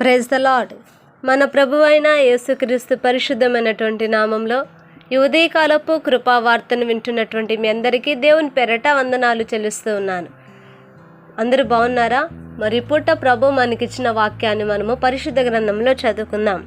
Praise the lord మన ప్రభు అయిన యేసుక్రీస్తు పరిశుద్ధమైనటువంటి నామంలో ఈ ఉదయకాలపు కృపా వార్తను వింటున్నటువంటి మీ అందరికీ దేవుని పెరట వందనాలు చెల్లిస్తూ ఉన్నాను. అందరూ బాగున్నారా? మరి పూట ప్రభు మనకిచ్చిన వాక్యాన్ని మనము పరిశుద్ధ గ్రంథంలో చదువుకుందాం.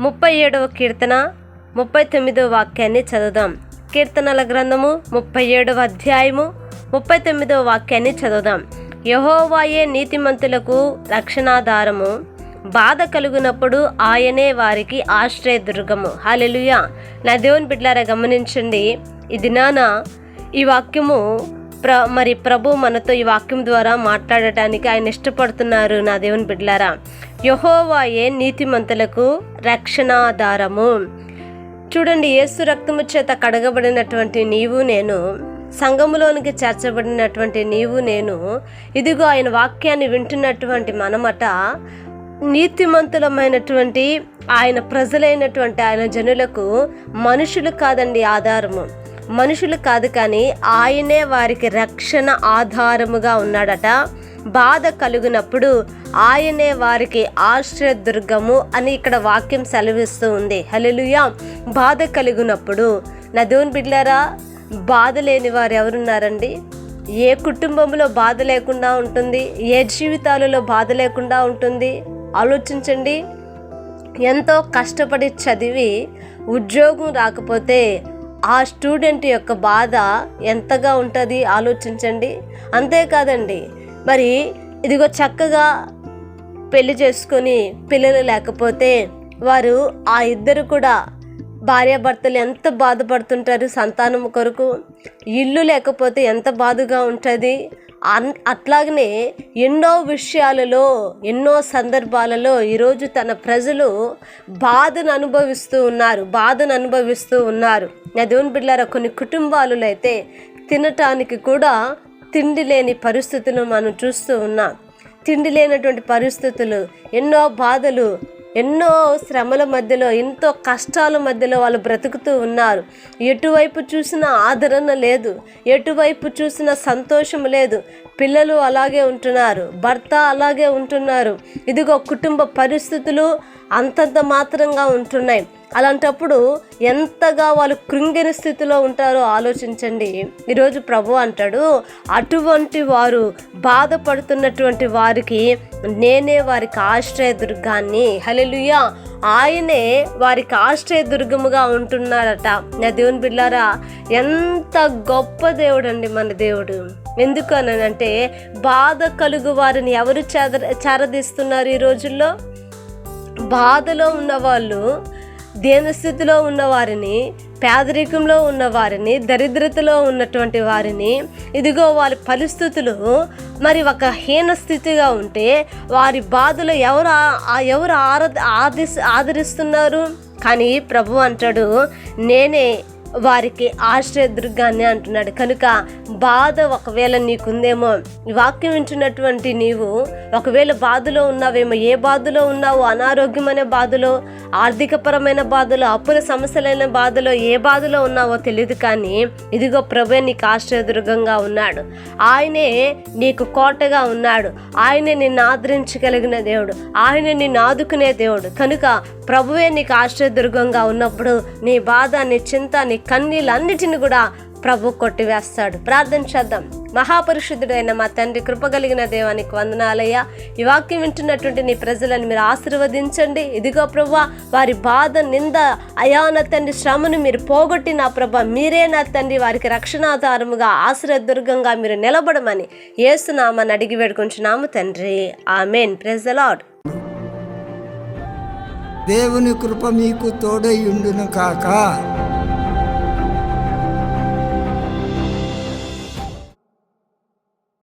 ముప్పై ఏడవ కీర్తన ముప్పై తొమ్మిదవ వాక్యాన్ని చదువుదాం. కీర్తనల గ్రంథము ముప్పై ఏడవ అధ్యాయము ముప్పై తొమ్మిదవ వాక్యాన్ని చదువుదాం. యహోవాయే నీతిమంతులకు రక్షణాధారము. బాధ కలుగునప్పుడు ఆయనే వారికి ఆశ్రయదుర్గము. హాలెలుయా నా దేవుని బిడ్డారా గమనించండి. ఈ దినాన ఈ వాక్యము ప్ర మరి ప్రభు మనతో ఈ వాక్యం ద్వారా మాట్లాడటానికి ఆయన ఇష్టపడుతున్నారు నా దేవుని బిడ్లారా యహోవాయే నీతిమంతులకు రక్షణాధారము. చూడండి యేసు రక్తము చేత కడగబడినటువంటి నీవు నేను సంఘములోనికి చేర్చబడినటువంటి నీవు నేను ఇదిగో ఆయన వాక్యాన్ని వింటున్నటువంటి మనమట నీతిమంతులమైనటువంటి ఆయన ప్రజలైనటువంటి ఆయన జనులకు మనుషులు కాదండి ఆధారము. మనుషులు కాదు కానీ ఆయనే వారికి రక్షణ ఆధారముగా ఉన్నాడట. బాధ కలుగునప్పుడు ఆయనే వారికి ఆశ్రయదుర్గము అని ఇక్కడ వాక్యం సెలవిస్తూ ఉంది. హలలుయా బాధ కలిగినప్పుడు నా దేవుని బిడ్లారా బాధ లేని వారు ఎవరున్నారండి? ఏ కుటుంబంలో బాధ లేకుండా ఉంటుంది? ఏ జీవితాలలో బాధ లేకుండా ఉంటుంది? ఆలోచించండి. ఎంతో కష్టపడి చదివి ఉద్యోగం రాకపోతే ఆ స్టూడెంట్ యొక్క బాధ ఎంతగా ఉంటుంది ఆలోచించండి. అంతేకాదండి. మరి ఇదిగో చక్కగా పెళ్ళి చేసుకొని పిల్లలు లేకపోతే వారు ఆ ఇద్దరు కూడా భార్యాభర్తలు ఎంత బాధపడుతుంటారు సంతానం కొరకు? ఇల్లు లేకపోతే ఎంత బాధగా ఉంటుంది? అట్లాగనే ఎన్నో విషయాలలో ఎన్నో సందర్భాలలో ఈరోజు తన ప్రజలు బాధను అనుభవిస్తూ ఉన్నారు బాధను అనుభవిస్తూ ఉన్నారు. నా దేవుని బిడ్డారా కొన్ని కుటుంబాలలో అయితే తినటానికి కూడా తిండి లేని పరిస్థితులు మనం చూస్తూ ఉన్నాం. తిండి లేనటువంటి పరిస్థితులు ఎన్నో బాధలు ఎన్నో శ్రమల మధ్యలో ఎంతో కష్టాల మధ్యలో వాళ్ళు బ్రతుకుతూ ఉన్నారు. ఎటువైపు చూసినా ఆదరణ లేదు. ఎటువైపు చూసినా సంతోషం లేదు. పిల్లలు అలాగే ఉంటున్నారు భర్త అలాగే ఉంటున్నారు. ఇదిగో కుటుంబ పరిస్థితులు అంతంత మాత్రంగా ఉంటున్నాయి. అలాంటప్పుడు ఎంతగా వాళ్ళు కృంగిన స్థితిలో ఉంటారో ఆలోచించండి. ఈరోజు ప్రభు అంటాడు అటువంటి వారు బాధపడుతున్నటువంటి వారికి నేనే వారికి ఆశ్రయ దుర్గాన్ని. హలెలుయా ఆయనే వారికి ఆశ్రయ దుర్గముగా ఉంటున్నారట. నా దేవుని బిళ్ళారా ఎంత గొప్ప దేవుడు అండి మన దేవుడు. ఎందుకు అంటే బాధ కలుగు వారిని ఎవరు చేర చేరదీస్తున్నారు ఈ రోజుల్లో? బాధలో ఉన్నవాళ్ళు దీనస్థితిలో ఉన్నవారిని పేదరికంలో ఉన్న వారిని దరిద్రతలో ఉన్నటువంటి వారిని ఇదిగో వారి పరిస్థితులు మరి ఒక హీన స్థితిగా ఉంటే వారి బాధలు ఎవరు ఎవరు ఆర ఆదిస్ ఆదరిస్తున్నారు? కానీ ప్రభు అంటాడు నేనే వారికి ఆశ్రయదుర్గాన్ని అంటున్నాడు. కనుక బాధ ఒకవేళ నీకుందేమో వాక్యం వింటున్నటువంటి నీవు ఒకవేళ బాధలో ఉన్నావేమో ఏ బాధలో ఉన్నావు? అనారోగ్యం అనే బాధలో ఆర్థికపరమైన బాధలో అప్పుల సమస్యలైన బాధలో ఏ బాధలో ఉన్నావో తెలియదు కానీ ఇదిగో ప్రభే నీకు ఆశ్రయదుర్గంగా ఉన్నాడు. ఆయనే నీకు కోటగా ఉన్నాడు. ఆయనే నిన్ను ఆదరించగలిగిన దేవుడు. ఆయనే నిన్ను ఆదుకునే దేవుడు. కనుక ప్రభువే నీకు ఆశ్రయదుర్గంగా ఉన్నప్పుడు నీ బాధ నీ చింత నీ కన్నీళ్ళన్నిటిని కూడా ప్రభు కొట్టివేస్తాడు. ప్రార్థన చేద్దాం. మహాపరిశుద్ధుడైన మా తండ్రి కృపగలిగిన దేవానికి వందనాలయ్యా. ఈ వాక్యం వింటున్నటువంటి నీ ప్రజలను మీరు ఆశీర్వదించండి. ఇదిగో ప్రభా వారి బాధ నింద అయా నా తండ్రి శ్రమను మీరు పోగొట్టి నా ప్రభ మీరే నా తండ్రి వారికి రక్షణాధారముగా ఆశ్రయదుర్గంగా మీరు నిలబడమని ఏసునామని అడిగి వేడుకుంటున్నాము తండ్రి. ఆమెన్. ప్రెజ్ లాడ్ దేవుని కృప మీకు తోడై ఉండును కాక.